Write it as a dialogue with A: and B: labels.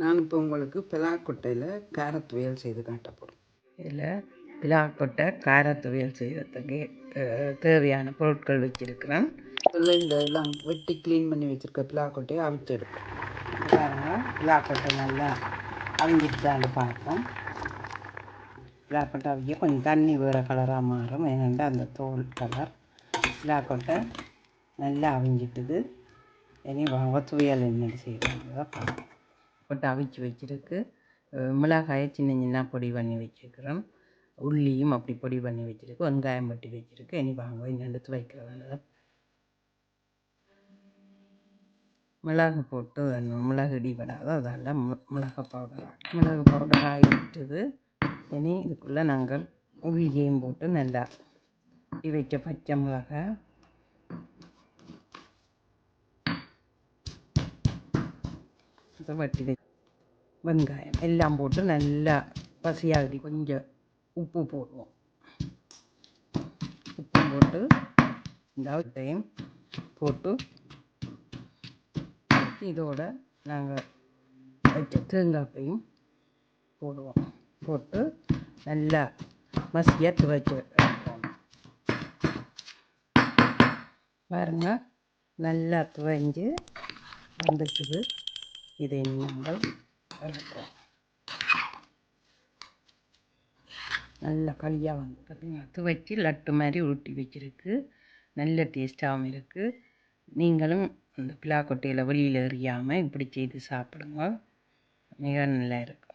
A: நான் இப்போ உங்களுக்கு பிலாக்கொட்டையில் கேரட் துவையல் செய்து காட்ட போகிறேன்
B: இதில் பிலாக்கொட்டை கார துவையல் செய்கிறதுக்கு தேவையான பொருட்கள் வச்சுருக்கிறேன்.
A: முதல்ல இந்த எல்லாம் வெட்டி க்ளீன் பண்ணி வச்சுருக்க பிலாக்கொட்டையை அவிச்சு எடுப்போம்.
B: பாருங்க பிலாக்கொட்டை நல்லா அவிஞ்சிட்டான்னு பார்ப்போம். பிலாக்கொட்டை அவிக்க கொஞ்சம் தண்ணி வேறு கலராக மாறும். ஏனெண்டா அந்த தோல் கலர் பிலாக்கொட்டை நல்லா அவிஞ்சிட்டுது. இனி வாங்க துவையல் என்னென்னு செய்கிறாங்க பார்ப்போம். போட்டு அவிச்சு வச்சுருக்கு. மிளகாயை சின்ன சின்ன பொடி பண்ணி வச்சுருக்கிறோம். உள்ளியும் அப்படி பொடி பண்ணி வச்சுருக்கு. வெங்காயம் வெட்டி வச்சுருக்கு. இனி வாங்க என்னென்னு துவைக்கிற வேண்டியது மிளகு போட்டு மிளகு இடிபடாத அதெல்லாம் மி- மிளகு பவுடர் மிளகு பவுடர் ஆகிவிட்டது இனி இதுக்குள்ளே நாங்கள் உள்ளியும் போட்டு நல்லா இடி வைச்ச பச்சை மிளகாய் இதை வட்டி வெங்காயம் எல்லாம் போட்டு நல்லா பசியாகி கொஞ்சம் உப்பு போடுவோம் உப்பு போட்டு இந்த அவத்தையும் போட்டு இதோட நாங்கள் வச்ச தேங்காய்ப்பையும் போடுவோம் போட்டு நல்லா மசியாக துவைச்சி பாருங்கள் நல்லா துவைஞ்சு வந்துச்சுது இதை நாங்கள் இறக்குறோம் நல்ல களியாக வந்து பார்த்தீங்கன்னா துவைச்சி லட்டு மாதிரி உருட்டி வச்சிருக்கு. நல்ல டேஸ்ட்டாகவும் இருக்குது நீங்களும் அந்த பிலாக்கொட்டையில் வெளியில் எறியாமல் இப்படி செய்து சாப்பிடுங்க. மிக நல்லா இருக்கும்.